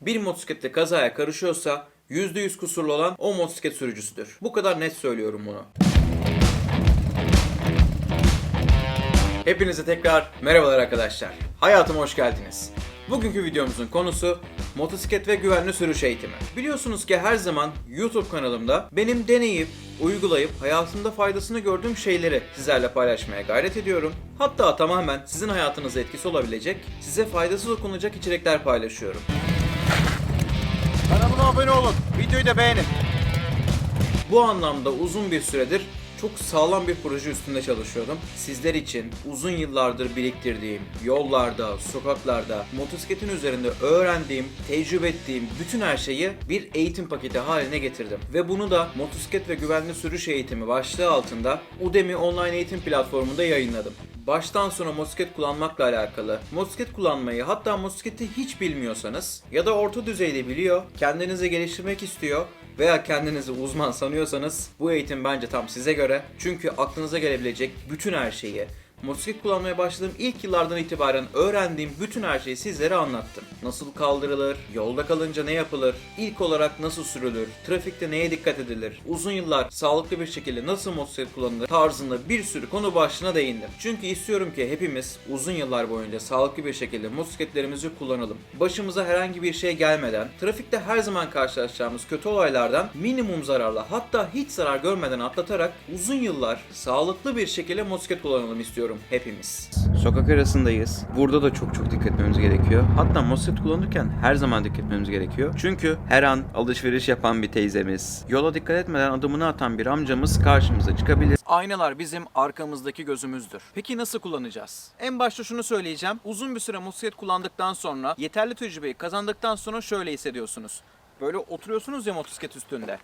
Bir motosiklette kazaya karışıyorsa %100 kusurlu olan o motosiklet sürücüsüdür. Bu kadar net söylüyorum bunu. Hepinize tekrar merhabalar arkadaşlar. Hayatıma hoş geldiniz. Bugünkü videomuzun konusu motosiklet ve güvenli sürüş eğitimi. Biliyorsunuz ki her zaman YouTube kanalımda benim deneyip, uygulayıp hayatımda faydasını gördüğüm şeyleri sizlerle paylaşmaya gayret ediyorum. Hatta tamamen sizin hayatınıza etkisi olabilecek, size faydası dokunacak içerikler paylaşıyorum. Abone olun. Videoyu da beğenin. Bu anlamda uzun bir süredir çok sağlam bir proje üstünde çalışıyordum. Sizler için uzun yıllardır biriktirdiğim, yollarda, sokaklarda, motosikletin üzerinde öğrendiğim, tecrübe ettiğim bütün her şeyi bir eğitim paketi haline getirdim. Ve bunu da motosiklet ve güvenli sürüş eğitimi başlığı altında Udemy online eğitim platformunda yayınladım baştan sona motosiklet kullanmakla alakalı, motosiklet kullanmayı hatta motosikleti hiç bilmiyorsanız ya da orta düzeyde biliyor, kendinizi geliştirmek istiyor veya kendinizi uzman sanıyorsanız bu eğitim bence tam size göre. Çünkü aklınıza gelebilecek bütün her şeyi, motosiklet kullanmaya başladığım ilk yıllardan itibaren öğrendiğim bütün her şeyi sizlere anlattım. Nasıl kaldırılır, yolda kalınca ne yapılır, ilk olarak nasıl sürülür, trafikte neye dikkat edilir, uzun yıllar sağlıklı bir şekilde nasıl motosiklet kullanılır tarzında bir sürü konu başlığına değindim. Çünkü istiyorum ki hepimiz uzun yıllar boyunca sağlıklı bir şekilde motosikletlerimizi kullanalım. Başımıza herhangi bir şey gelmeden, trafikte her zaman karşılaşacağımız kötü olaylardan minimum zararla hatta hiç zarar görmeden atlatarak uzun yıllar sağlıklı bir şekilde motosiklet kullanalım istiyorum hepimiz. Sokak arasındayız. Burada da çok çok dikkat etmemiz gerekiyor. Hatta motosiklet kullanırken her zaman dikkat etmemiz gerekiyor. Çünkü her an alışveriş yapan bir teyzemiz, yola dikkat etmeden adımını atan bir amcamız karşımıza çıkabilir. Aynalar bizim arkamızdaki gözümüzdür. Peki nasıl kullanacağız? En başta şunu söyleyeceğim. Uzun bir süre motosiklet kullandıktan sonra, yeterli tecrübeyi kazandıktan sonra şöyle hissediyorsunuz. Böyle oturuyorsunuz ya motosiklet üstünde.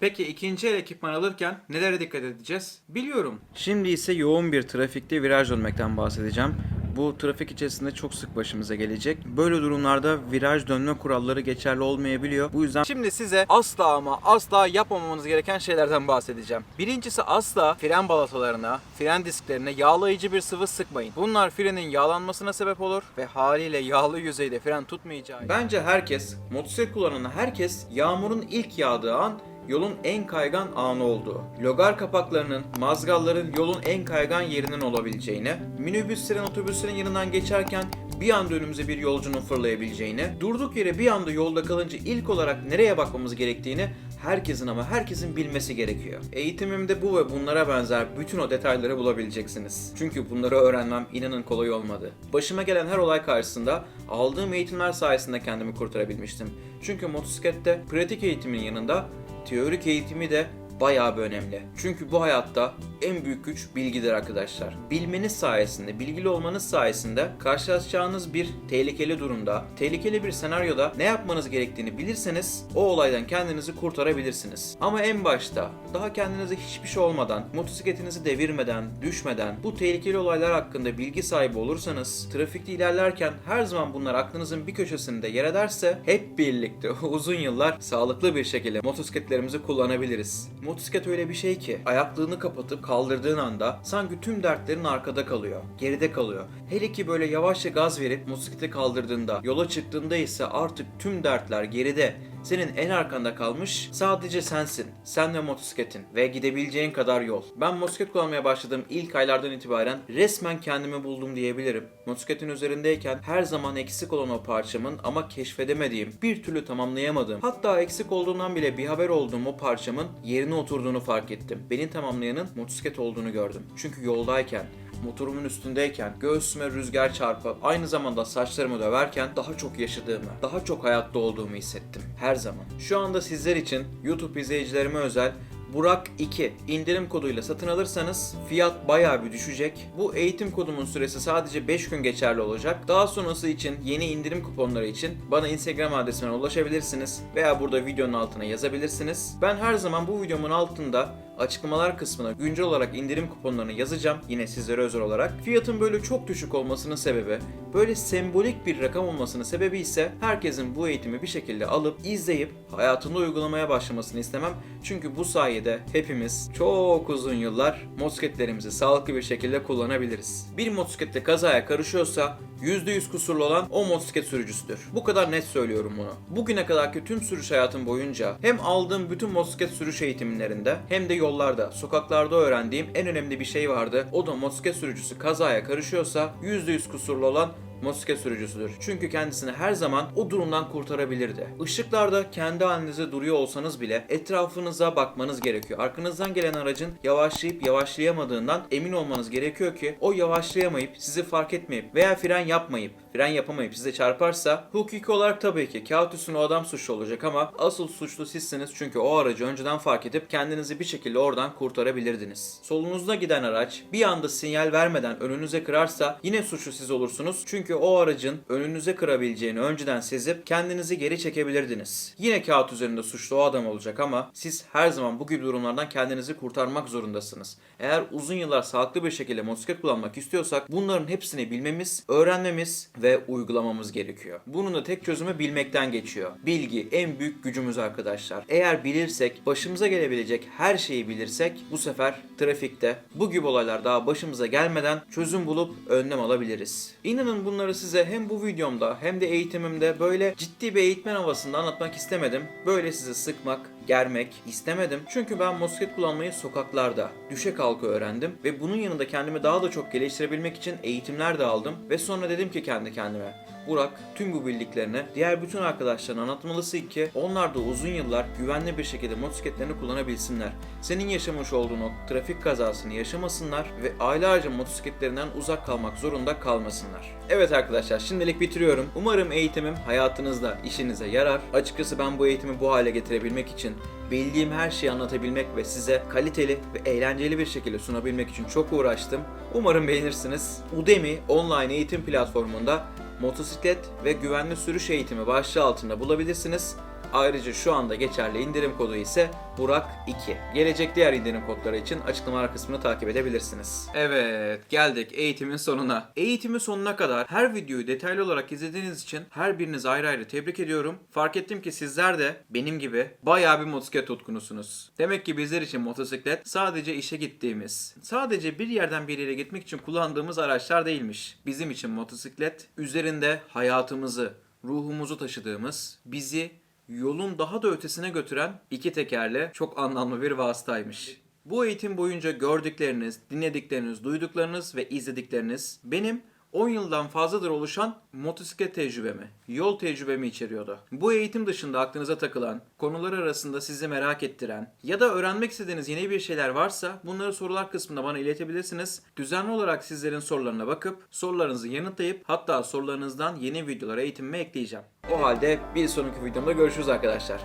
Peki ikinci el ekipman alırken nelere dikkat edeceğiz? Biliyorum. Şimdi ise yoğun bir trafikte viraj dönmekten bahsedeceğim. Bu trafik içerisinde çok sık başımıza gelecek. Böyle durumlarda viraj dönme kuralları geçerli olmayabiliyor. Bu yüzden şimdi size asla ama asla yapmamanız gereken şeylerden bahsedeceğim. Birincisi asla fren balatalarına, fren disklerine yağlayıcı bir sıvı sıkmayın. Bunlar frenin yağlanmasına sebep olur ve haliyle yağlı yüzeyde fren tutmayacağı. Bence herkes, motosiklet kullanan herkes yağmurun ilk yağdığı an yolun en kaygan anı olduğu, logar kapaklarının, mazgalların yolun en kaygan yerinin olabileceğini, minibüslerin, otobüslerin yanından geçerken bir anda önümüze bir yolcunun fırlayabileceğini, durduk yere bir anda yolda kalınca ilk olarak nereye bakmamız gerektiğini herkesin ama herkesin bilmesi gerekiyor. Eğitimimde bu ve bunlara benzer bütün o detayları bulabileceksiniz. Çünkü bunları öğrenmem inanın kolay olmadı. Başıma gelen her olay karşısında aldığım eğitimler sayesinde kendimi kurtarabilmiştim. Çünkü motosiklette pratik eğitimin yanında teorik eğitimi de bayağı bir önemli. Çünkü bu hayatta en büyük güç bilgidir arkadaşlar. Bilmeniz sayesinde, bilgili olmanız sayesinde karşılaşacağınız bir tehlikeli durumda, tehlikeli bir senaryoda ne yapmanız gerektiğini bilirseniz o olaydan kendinizi kurtarabilirsiniz. Ama en başta daha kendinize hiçbir şey olmadan, motosikletinizi devirmeden, düşmeden bu tehlikeli olaylar hakkında bilgi sahibi olursanız, trafikte ilerlerken her zaman bunlar aklınızın bir köşesinde yer ederse hep birlikte uzun yıllar sağlıklı bir şekilde motosikletlerimizi kullanabiliriz. Motosiklet öyle bir şey ki ayaklığını kapatıp kaldırdığın anda sanki tüm dertlerin arkada kalıyor, geride kalıyor. Hele ki böyle yavaşça gaz verip motosikleti kaldırdığında, yola çıktığında ise artık tüm dertler geride. Senin en arkanda kalmış sadece sensin. Sen ve motosikletin ve gidebileceğin kadar yol. Ben motosiklet kullanmaya başladığım ilk aylardan itibaren resmen kendimi buldum diyebilirim. Motosikletin üzerindeyken her zaman eksik olan o parçamın ama keşfedemediğim, bir türlü tamamlayamadığım, hatta eksik olduğundan bile bir haber olduğum o parçamın yerine oturduğunu fark ettim. Beni tamamlayanın motosiklet olduğunu gördüm. Çünkü yoldayken, motorumun üstündeyken, göğsüme rüzgar çarpıp aynı zamanda saçlarımı döverken daha çok yaşadığımı, daha çok hayatta olduğumu hissettim. Her zaman. Şu anda sizler için YouTube izleyicilerime özel Burak 2 indirim koduyla satın alırsanız fiyat bayağı bir düşecek. Bu eğitim kodumun süresi sadece 5 gün geçerli olacak. Daha sonrası için yeni indirim kuponları için bana Instagram adresimden ulaşabilirsiniz veya burada videonun altına yazabilirsiniz. Ben her zaman bu videomun altında açıklamalar kısmına güncel olarak indirim kuponlarını yazacağım yine sizlere özel olarak. Fiyatın böyle çok düşük olmasının sebebi, böyle sembolik bir rakam olmasının sebebi ise herkesin bu eğitimi bir şekilde alıp izleyip hayatında uygulamaya başlamasını istemem. Çünkü bu sayede hepimiz çok uzun yıllar motosikletlerimizi sağlıklı bir şekilde kullanabiliriz. Bir motosiklette kazaya karışıyorsa %100 kusurlu olan o motosiklet sürücüsüdür. Bu kadar net söylüyorum bunu. Bugüne kadarki tüm sürüş hayatım boyunca hem aldığım bütün motosiklet sürüş eğitimlerinde hem de yollarda, sokaklarda öğrendiğim en önemli bir şey vardı. O da motosiklet sürücüsü kazaya karışıyorsa %100 kusurlu olan motosiklet sürücüsüdür. Çünkü kendisini her zaman o durumdan kurtarabilirdi. Işıklarda kendi halinize duruyor olsanız bile etrafınıza bakmanız gerekiyor. Arkanızdan gelen aracın yavaşlayıp yavaşlayamadığından emin olmanız gerekiyor ki o yavaşlayamayıp sizi fark etmeyip veya fren yapmayıp fren yapamayıp size çarparsa hukuki olarak tabii ki kağıt üstüne o adam suçlu olacak ama asıl suçlu sizsiniz çünkü o aracı önceden fark edip kendinizi bir şekilde oradan kurtarabilirdiniz. Solunuzda giden araç bir anda sinyal vermeden önünüze kırarsa yine suçlu siz olursunuz çünkü o aracın önünüze kırabileceğini önceden sezip kendinizi geri çekebilirdiniz. Yine kağıt üzerinde suçlu o adam olacak ama siz her zaman bu gibi durumlardan kendinizi kurtarmak zorundasınız. Eğer uzun yıllar sağlıklı bir şekilde motosiklet kullanmak istiyorsak bunların hepsini bilmemiz, öğrenmemiz ve uygulamamız gerekiyor. Bunun da tek çözümü bilmekten geçiyor. Bilgi en büyük gücümüz arkadaşlar. Eğer bilirsek, başımıza gelebilecek her şeyi bilirsek bu sefer trafikte bu gibi olaylar daha başımıza gelmeden çözüm bulup önlem alabiliriz. İnanın bunları size hem bu videomda hem de eğitimimde böyle ciddi bir eğitmen havasında anlatmak istemedim. Böyle sizi sıkmak, germek istemedim. Çünkü ben motosiklet kullanmayı sokaklarda, düşe kalka öğrendim ve bunun yanında kendimi daha da çok geliştirebilmek için eğitimler de aldım ve sonra dedim ki kendi kendime Burak tüm bu bildiklerini diğer bütün arkadaşlarına anlatmalısın ki onlar da uzun yıllar güvenli bir şekilde motosikletlerini kullanabilsinler. Senin yaşamış olduğun o trafik kazasını yaşamasınlar ve aylarca motosikletlerinden uzak kalmak zorunda kalmasınlar. Evet arkadaşlar şimdilik bitiriyorum. Umarım eğitimim hayatınızda işinize yarar. Açıkçası ben bu eğitimi bu hale getirebilmek için bildiğim her şeyi anlatabilmek ve size kaliteli ve eğlenceli bir şekilde sunabilmek için çok uğraştım. Umarım beğenirsiniz. Udemy online eğitim platformunda motosiklet ve güvenli sürüş eğitimi başlığı altında bulabilirsiniz. Ayrıca şu anda geçerli indirim kodu ise Burak 2. Gelecek diğer indirim kodları için açıklamalar kısmını takip edebilirsiniz. Evet, geldik eğitimin sonuna. Eğitimin sonuna kadar her videoyu detaylı olarak izlediğiniz için her biriniz ayrı ayrı tebrik ediyorum. Fark ettim ki sizler de benim gibi bayağı bir motosiklet tutkunusunuz. Demek ki bizler için motosiklet sadece işe gittiğimiz, sadece bir yerden bir yere gitmek için kullandığımız araçlar değilmiş. Bizim için motosiklet üzerinde hayatımızı, ruhumuzu taşıdığımız, bizi yolun daha da ötesine götüren iki tekerle çok anlamlı bir vasıtaymış. Bu eğitim boyunca gördükleriniz, dinledikleriniz, duyduklarınız ve izledikleriniz benim 10 yıldan fazladır oluşan motosiklet tecrübemi, yol tecrübemi içeriyordu. Bu eğitim dışında aklınıza takılan, konular arasında sizi merak ettiren ya da öğrenmek istediğiniz yeni bir şeyler varsa bunları sorular kısmında bana iletebilirsiniz. Düzenli olarak sizlerin sorularına bakıp sorularınızı yanıtlayıp hatta sorularınızdan yeni videolara eğitimime ekleyeceğim. O halde bir sonraki videomda görüşürüz arkadaşlar.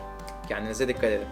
Kendinize dikkat edin.